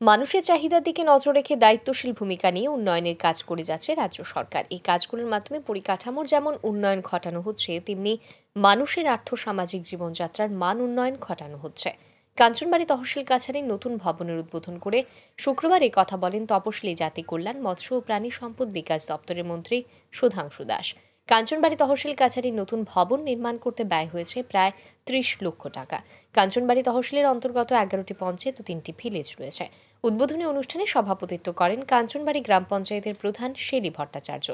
মানুষের চাহিদার দিকে নজর রেখে দায়িত্বশীল ভূমিকা নিয়ে উন্নয়নের কাজ করে যাচ্ছে রাজ্য সরকার। এই কাজগুলোর মাধ্যমে পরিকাঠামোর যেমন উন্নয়ন ঘটানো হচ্ছে, তেমনি মানুষের আর্থসামাজিক জীবনযাত্রার মান উন্নয়ন ঘটানো হচ্ছে। কাঞ্চনবাড়ি তহসিল কাছারির নতুন ভবনের উদ্বোধন করে শুক্রবার কথা বলেন তপশিলি জাতি কল্যাণ মৎস্য ও প্রাণী সম্পদ বিকাশ দপ্তরের মন্ত্রী সুধাংশু দাস। কাঞ্চনবাড়ি তহসিল কাছারি নতুন ভবন নির্মাণ করতে ব্যয় হয়েছে প্রায় ত্রিশ লক্ষ টাকা। কাঞ্চনবাড়ি তহসিলের অন্তর্গত এগারোটি পঞ্চায়েত ও তিনটি ভিলেজ রয়েছে। উদ্বোধনী অনুষ্ঠানে সভাপতিত্ব করেন কাঞ্চনবাড়ি গ্রাম পঞ্চায়েতের প্রধান শেলি ভট্টাচার্য।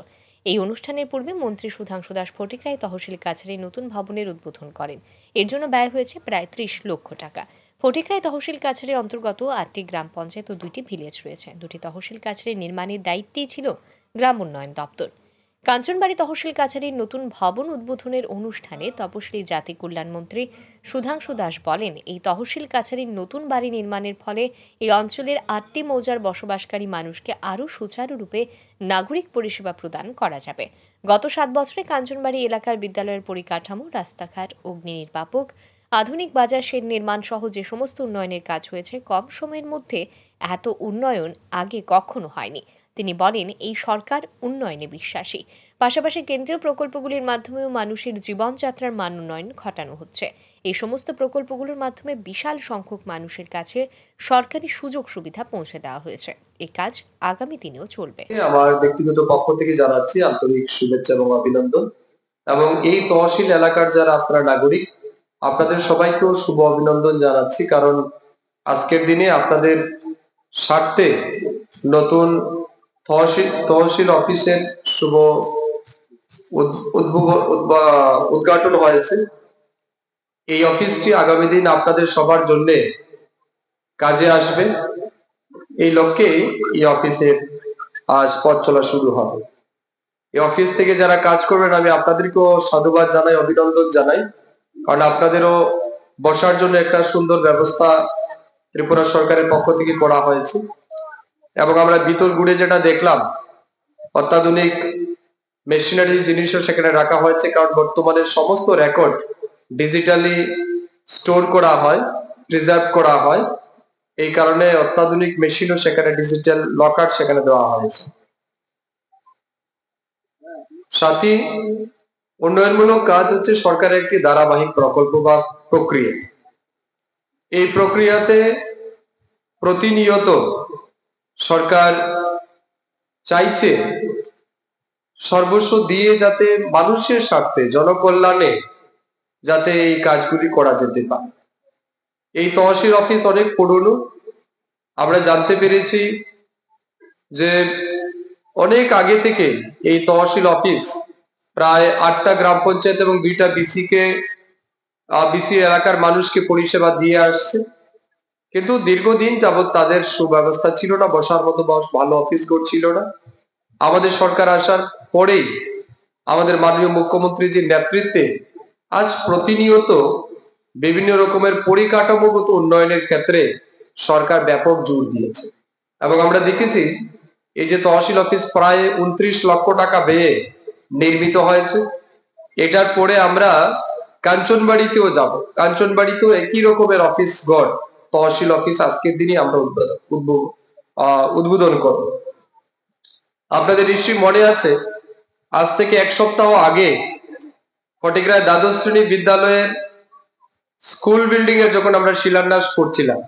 এই অনুষ্ঠানের পূর্বে মন্ত্রী সুধাংশু দাস ফটিকরায় তহসিল কাছারি নতুন ভবনের উদ্বোধন করেন। এর জন্য ব্যয় হয়েছে প্রায় ত্রিশ লক্ষ টাকা। ফটিকরায় তহসিল কাছারির অন্তর্গত আটটি গ্রাম পঞ্চায়েত ও দুটি ভিলেজ রয়েছে। দুটি তহসিল কাছারির নির্মাণের দায়িত্বেই ছিল গ্রাম উন্নয়ন দপ্তর। কাঞ্চনবাড়ি তহসিল কাছারির নতুন ভবন উদ্বোধনের অনুষ্ঠানে তপশিলি জাতি কল্যাণ মন্ত্রী সুধাংশু দাস বলেন, এই তহসিল কাছারির নতুন বাড়ি নির্মাণের ফলে এই অঞ্চলের আটটি মৌজার বসবাসকারী মানুষকে আরও সুচারুরূপে নাগরিক পরিষেবা প্রদান করা যাবে। গত সাত বছরে কাঞ্চনবাড়ি এলাকার বিদ্যালয়ের পরিকাঠামো, রাস্তাঘাট, অগ্নি নির্বাপক, আধুনিক বাজার শেড নির্মাণ সহ যে সমস্ত উন্নয়নের কাজ হয়েছে, কম সময়ের মধ্যে এত উন্নয়ন আগে কখনো হয়নি। তিনি বলেন, এই সরকার উন্নয়নে বিশ্বাসী। পাশাপাশি কেন্দ্রীয় প্রকল্পগুলির মাধ্যমেও মানুষের জীবনযাত্রার মান উন্নয়ন ঘটানো হচ্ছে। এই সমস্ত প্রকল্পগুলোর মাধ্যমে বিশাল সংখ্যক মানুষের কাছে সরকারি সুযোগ সুবিধা পৌঁছে দেওয়া হয়েছে। এই কাজ আগামী দিনেও চলবে। আমার ব্যক্তিগত পক্ষ থেকে জানাচ্ছি আন্তরিক শুভেচ্ছা এবং অভিনন্দন। এবং এই তহসিল এলাকার যারা আপনারা নাগরিক, আপনাদের সবাইকেও শুভ অভিনন্দন জানাচ্ছি। কারণ আজকের দিনে আপনাদের স্বার্থে নতুন তহসিল অফিসের শুভ উদ্ঘাটন হয়েছে। এই অফিসটি আগামী দিন আপনাদের সবার জন্য কাজে আসবে। এই লক্ষ্যে এই অফিসের আজ পথ চলা শুরু হবে। এই অফিস থেকে যারা কাজ করবেন, আমি আপনাদেরকেও সাধুবাদ জানাই, অভিনন্দন জানাই। কারণ আপনাদেরও বসার জন্য একটা সুন্দর ব্যবস্থা ত্রিপুরা সরকারের পক্ষ থেকে করা হয়েছে। এবং আমরা ভিতর ঘুরে যেটা দেখলাম, অত্যাধুনিক মেশিনারি জিনিসও সেখানে রাখা হয়েছে, কারণ বর্তমানে সমস্ত রেকর্ড ডিজিটালি স্টোর করা হয় প্রিজার্ভ করা হয়। এই কারণে অত্যাধুনিক মেশিনও সেখানে ডিজিটাল লকার সেখানে দেওয়া হয়েছে। সাথী, উন্নয়নমূলক কাজ হচ্ছে সরকারের একটি ধারাবাহিক প্রকল্প বা প্রক্রিয়া। এই প্রক্রিয়াতে প্রতিনিয়ত সরকার চাইছে সর্বস্ব দিয়ে যাতে মানুষের স্বার্থে, জনকল্যাণে যাতে এই কাজগুলি করা যেতে পারে। এই তহসিল অফিস অনেক পুরনো। আমরা জানতে পেরেছি যে অনেক আগে থেকে এই তহসিল অফিস প্রায় আটটা গ্রাম পঞ্চায়েত এবং দুইটা বিসি কে বিসি এলাকার মানুষকে পরিষেবা দিয়ে আসছে। কিন্তু দীর্ঘদিন যাবৎ তাদের সুব্যবস্থা ছিল না, বসার মতো ভালো অফিস করছিল না। আমাদের সরকার আসার পরেই আমাদের মাননীয় মুখ্যমন্ত্রী যে নেতৃত্বে আজ প্রতিনিয়ত বিভিন্ন রকমের পরিকাঠামোগত উন্নয়নের ক্ষেত্রে সরকার ব্যাপক জোর দিয়েছে। এবং আমরা দেখেছি, এই যে তহসিল অফিস প্রায় উনত্রিশ লক্ষ টাকা ব্যয়ে নির্মিত হয়েছে। এটার পরে আমরা কাঞ্চনবাড়িতেও যাব। কাঞ্চনবাড়িতেও একই রকমের অফিস গড় তহসিল অফিস আজকের দিনই আমরা উদ্বোধন করব। আপনাদের নিশ্চয়ই মনে আছে, আজ থেকে এক সপ্তাহ আগে ফটিকরায় দ্বাদশ শ্রেণি বিদ্যালয়ের স্কুল বিল্ডিং এর যখন আমরা শিলান্যাস করছিলাম,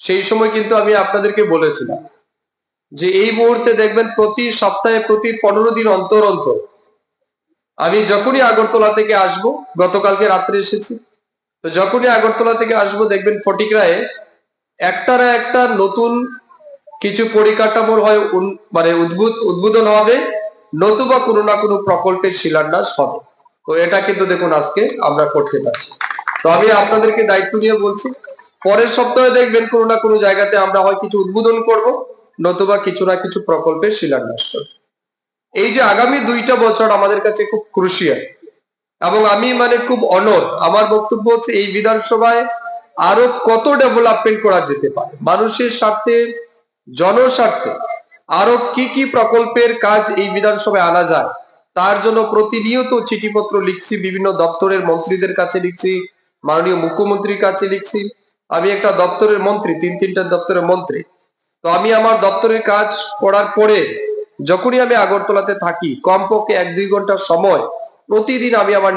সেই সময় কিন্তু আমি আপনাদেরকে বলেছিলাম যে এই মুহূর্তে দেখবেন প্রতি সপ্তাহে প্রতি পনেরো দিন অন্তর অন্তর আমি যখনই আগরতলা থেকে আসব, গতকালকে রাত্রে এসেছি। তো যখনই আগরতলা থেকে আসব, দেখবেন ফটিকরায় একটা না একটা নতুন কিছু পরিকাঠামোর হয় মানে উদ্ভুত, উদ্বোধন হবে। নতুবা কোনো না কোনো প্রকল্পের শিলান্যাস হবে। তো এটা কিন্তু দেখুন আজকে আমরা করতে পারছি। তো আমি আপনাদেরকে দায়িত্ব নিয়ে বলছি, পরের সপ্তাহে দেখবেন কোনো না কোনো জায়গাতে আমরা হয় কিছু উদ্বোধন করব, নতুবা কিছু না কিছু প্রকল্পের শিলান্যাস করব। এই যে আগামী দুইটা বছর আমাদের কাছে খুব ক্রুশিয়াল এবং আমি মানে খুব অনর আমার বক্তব্য হচ্ছে, এই বিধানসভায় আরও কত ডেভেলপমেন্ট করা যেতে পারে? মানুষের স্বার্থে, জনস্বার্থে আরও কি কি প্রকল্পের কাজ এই বিধানসভায় আনা যায়? তার জন্য প্রতিনিয়ত চিঠিপত্র লিখছি, বিভিন্ন দপ্তরের মন্ত্রীদের কাছে লিখছি, মাননীয় মুখ্যমন্ত্রীর কাছে লিখছি। আমি একটা দপ্তরের মন্ত্রী, তিন তিনটা দপ্তরের মন্ত্রী। তো আমি আমার দপ্তরের কাজ করার পরে যখনই আমি আগরতলাতে থাকি, কমপক্ষে এক দুই ঘণ্টা সময় প্রতিদিন আমি আমার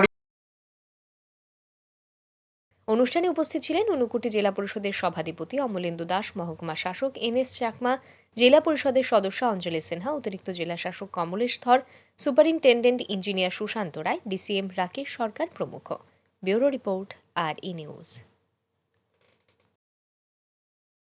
অনুষ্ঠানে উপস্থিত ছিলেন ঊনকোটি জেলা পরিষদের সভাধিপতি অমলেন্দু দাস, মহকুমা শাসক এন এস চাকমা, জেলা পরিষদের সদস্য অঞ্জলি সিনহা, অতিরিক্ত জেলা শাসক Kamlesh Dhar, superintendent engineer Sushanta Roy, DCM Rakesh Sarkar প্রমুখ। Bureau report, R E news.